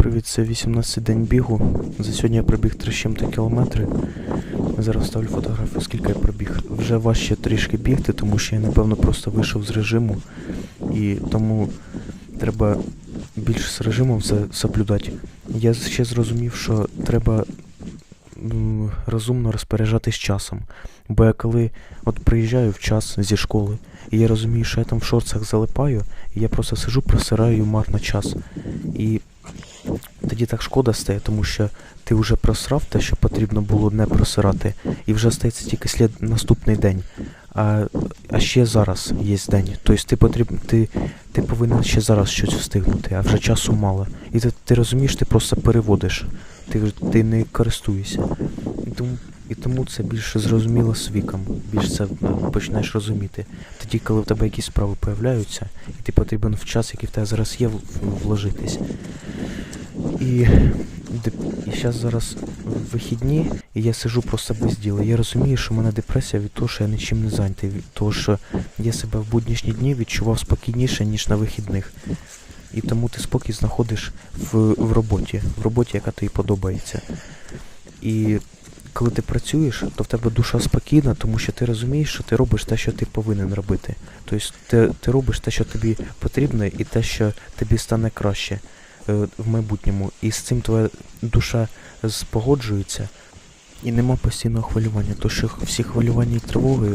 Привіт, це 18 день бігу. За сьогодні я пробіг 3 з чим-то кілометри. Зараз ставлю фотографію, скільки я пробіг. Вже важче трішки бігти, тому що я, напевно, просто вийшов з режиму. І тому треба більше з режимом це соблюдати. Я ще зрозумів, що треба розумно розпоряджатись часом. Бо я коли от приїжджаю в час зі школи, і я розумію, що я там в шорцах залипаю, і я просто сижу, просираю марно час. І тоді так шкода стає, тому що ти вже просрав те, що потрібно було не просирати, і вже стається тільки слід наступний день. А, а ще зараз є день. Тобто ти потріб, ти, ти повинен ще зараз щось встигнути, а вже часу мало. І ти, ти розумієш, ти просто переводиш. Ти, ти не користуєшся. І тому, і тому це більше зрозуміло з віком. Більше це е, починаєш розуміти. Тоді, коли в тебе якісь справи появляються, і ти потрібен в час, який в тебе зараз є, вложитись. І, і зараз зараз вихідні, і я сижу просто без діла. Я розумію, що в мене депресія від того, що я нічим не зайнятий, від того, що я себе в буднішні дні відчував спокійніше, ніж на вихідних. І тому ти спокій знаходиш в, в роботі, в роботі, яка тобі подобається. І коли ти працюєш, то в тебе душа спокійна, тому що ти розумієш, що ти робиш те, що ти повинен робити. Тобто ти, ти робиш те, що тобі потрібно, і те, що тобі стане краще в майбутньому. І з цим твоя душа спогоджується. І нема постійного хвилювання, тому що всі хвилювання і тривоги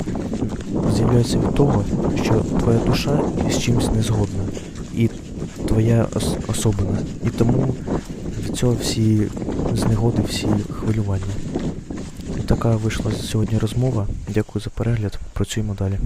з'являються від того, що твоя душа з чимось не згодна. І твоя ос- особина. І тому від цього всі знегоди, всі хвилювання. І така вийшла сьогодні розмова. Дякую за перегляд. Працюємо далі.